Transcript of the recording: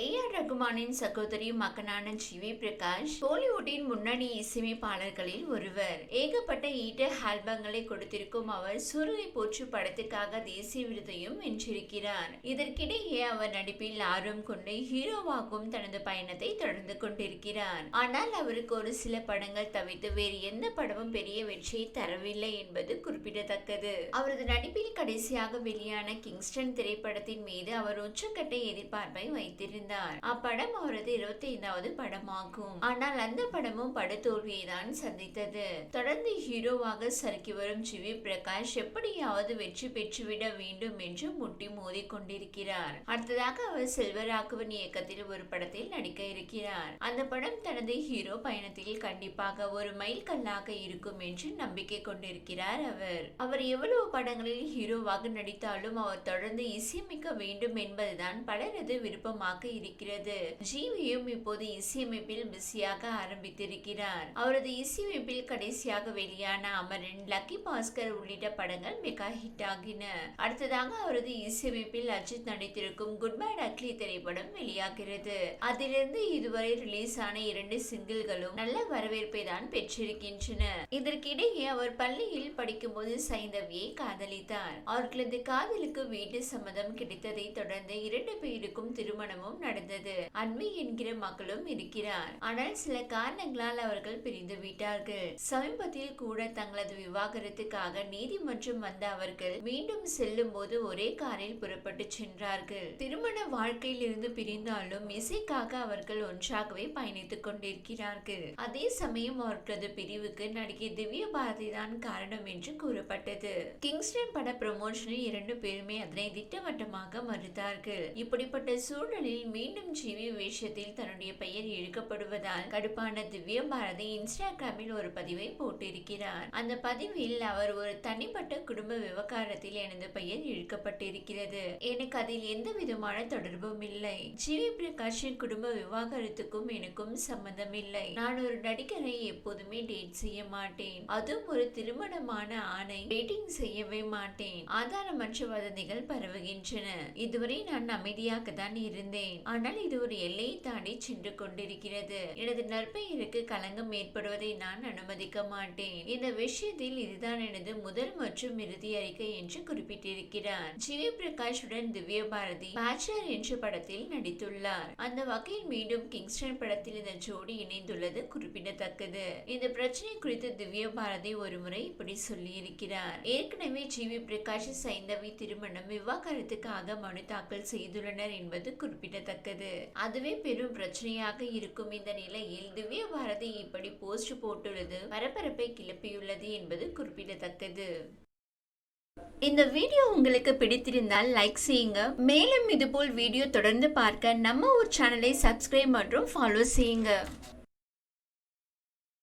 A R ரகுமானின் சகோதரி மகனான GV Prakash பாலிவுட்டின் முன்னணி இசையமைப்பாளர்களில் ஒருவர். ஏகப்பட்ட ஈட்ட ஆல்பங்களை கொடுத்திருக்கும் அவர் சுருளை போற்று படத்துக்காக தேசிய விருதையும் வென்றிருக்கிறார். இதற்கிடையே அவர் நடிப்பில் ஆர்வம் கொண்டு ஹீரோவாகவும் தனது பயணத்தை தொடர்ந்து கொண்டிருக்கிறார். ஆனால் அவருக்கு ஒரு சில படங்கள் தவிர்த்து வேறு எந்த படமும் பெரிய வெற்றியை தரவில்லை என்பது குறிப்பிடத்தக்கது. அவரது நடிப்பில் கடைசியாக வெளியான கிங்ஸ்டன் திரைப்படத்தின் மீது அவர் உச்சக்கட்ட எதிர்பார்ப்பை வைத்திருந்தார். அப்படம் அவரது இருபத்தி ஐந்தாவது படமாகும். ஆனால் அந்த படமும் படத்தோல்வியை தான் சந்தித்தது. தொடர்ந்து ஹீரோவாக சறுக்கி வரும் ஜிவி பிரகாஷ் எப்படியாவது வெற்றி பெற்றுவிட வேண்டும் என்று முட்டி மோதி கொண்டிருக்கிறார். அடுத்ததாக அவர் செல்வராகவன் இயக்கத்தில் ஒரு படத்தில் நடிக்க இருக்கிறார். அந்த படம் தனது ஹீரோ பயணத்தில் கண்டிப்பாக ஒரு மைல் கல்லாக இருக்கும் என்று நம்பிக்கை கொண்டிருக்கிறார் அவர். அவர் எவ்வளவு படங்களில் ஹீரோவாக நடித்தாலும் அவர் தொடர்ந்து இசையமைக்க வேண்டும் என்பதுதான் பலரது விருப்பமாக இருக்கிறது. ஜீவியும் இப்போது இசையமைப்பில் பிஸியாக ஆரம்பித்திருக்கிறார். அவரது இசையமைப்பில் கடைசியாக வெளியான அமரன் லக்கி பாஸ்கர் உள்ளிட்ட படங்கள் மெகா ஹிட் ஆகின அடுத்ததாக அவரது இசையமைப்பில் அஜித் நடித்திருக்கும் குட் பேட் அக்லி திரைப்படம் வெளியாகிறது. அதிலிருந்து இதுவரை ரிலீஸ் ஆன இரண்டு சிங்கிள்களும் நல்ல வரவேற்பை தான் பெற்றிருக்கின்றன. இதற்கிடையே அவர் பள்ளியில் படிக்கும்போது சைந்தவியை காதலித்தார். அவர்களது காதலுக்கு வீட்டு சம்மதம் கிடைத்ததை தொடர்ந்து இரண்டு பேருக்கும் திருமணமும் நடந்தது. அன்மை என்கிற மக்களும் இருக்கிறார். ஆனால் சில காரணங்களால் அவர்கள் பிரிந்து விட்டார்கள். சமீபத்தில் கூட தங்களது விவாகரத்துக்காக நீதிமன்றம் வந்த அவர்கள் மீண்டும் செல்லும் போது ஒரே காரில் புறப்பட்டு சென்றார்கள். திருமண வாழ்க்கையில் இருந்து பிரிந்தாலும் இசைக்காக அவர்கள் ஒன்றாகவே பயணித்துக் கொண்டிருக்கிறார்கள். அதே சமயம் அவர்களது பிரிவுக்கு நடிகை திவ்ய பாரதி தான் காரணம் என்று கூறப்பட்டது. கிங்ஸ்டன் பட ப்ரமோஷனில் இரண்டு பேருமே அதனை திட்டவட்டமாக மறுத்தார்கள். இப்படிப்பட்ட சூழலில் மீண்டும் ஜிவி வேஷத்தில் தன்னுடைய பெயர் இழுக்கப்படுவதால் கடுப்பான திவ்ய பாரதி இன்ஸ்டாகிராமில் ஒரு பதிவை போட்டிருக்கிறார். அந்த பதிவில் அவர் ஒரு தனிப்பட்ட குடும்ப விவகாரத்தில் எனது பெயர் இழுக்கப்பட்டிருக்கிறது. எனக்கு அதில் எந்த விதமான தொடர்பும் இல்லை. ஜிவி பிரகாஷின் குடும்ப விவாகரத்துக்கும் எனக்கும் சம்பந்தம் இல்லை நான் ஒரு நடிகரை எப்போதுமே டேட் செய்ய மாட்டேன். அதுவும் ஒரு திருமணமான ஆணை டேட்டிங் செய்யவே மாட்டேன். ஆதாரமற்ற வதந்திகள் பரவுகின்றன. இதுவரை நான் அமைதியாக தான் இருந்தேன். ஆனால் இது ஒரு எல்லையை தாண்டி சென்று கொண்டிருக்கிறது. எனது நற்பெயருக்கு களங்கம் ஏற்படுவதை நான் அனுமதிக்க மாட்டேன். இந்த விஷயத்தில் இதுதான் எனது முதல் மற்றும் இறுதி அறிக்கை என்று குறிப்பிட்டிருக்கிறார். ஜிவி பிரகாஷுடன் திவ்ய பாரதி பேச்சலர் என்ற படத்தில் நடித்துள்ளார். அந்த வகையில் மீண்டும் கிங்ஸ்டன் படத்தில் இந்த ஜோடி இணைந்துள்ளது குறிப்பிடத்தக்கது. இந்த பிரச்சனை குறித்து திவ்ய பாரதி ஒருமுறை இப்படி சொல்லியிருக்கிறார். ஏற்கனவே ஜிவி பிரகாஷ் சைந்தவி திருமணம் விவாகரத்துக்காக மனு தாக்கல் செய்துள்ளனர் என்பது குறிப்பிடத்தக்கது. அதுவே பெரும் பிரச்சனையாக இருக்கும் இந்த நிலையில் திவ்ய பாரதி இப்படி போஸ்ட் போட்டுள்ளது. பரபரப்பை கிளப்பியுள்ளது என்பது குறிப்பிடத்தக்கது. இந்த வீடியோ உங்களுக்கு பிடித்திருந்தால் லைக் செய்யுங்க. மேலும் இதுபோல் வீடியோ தொடர்ந்து பார்க்க நம்ம ஒரு சேனலை சப்ஸ்கிரைப் மற்றும் ஃபாலோ செய்யுங்க.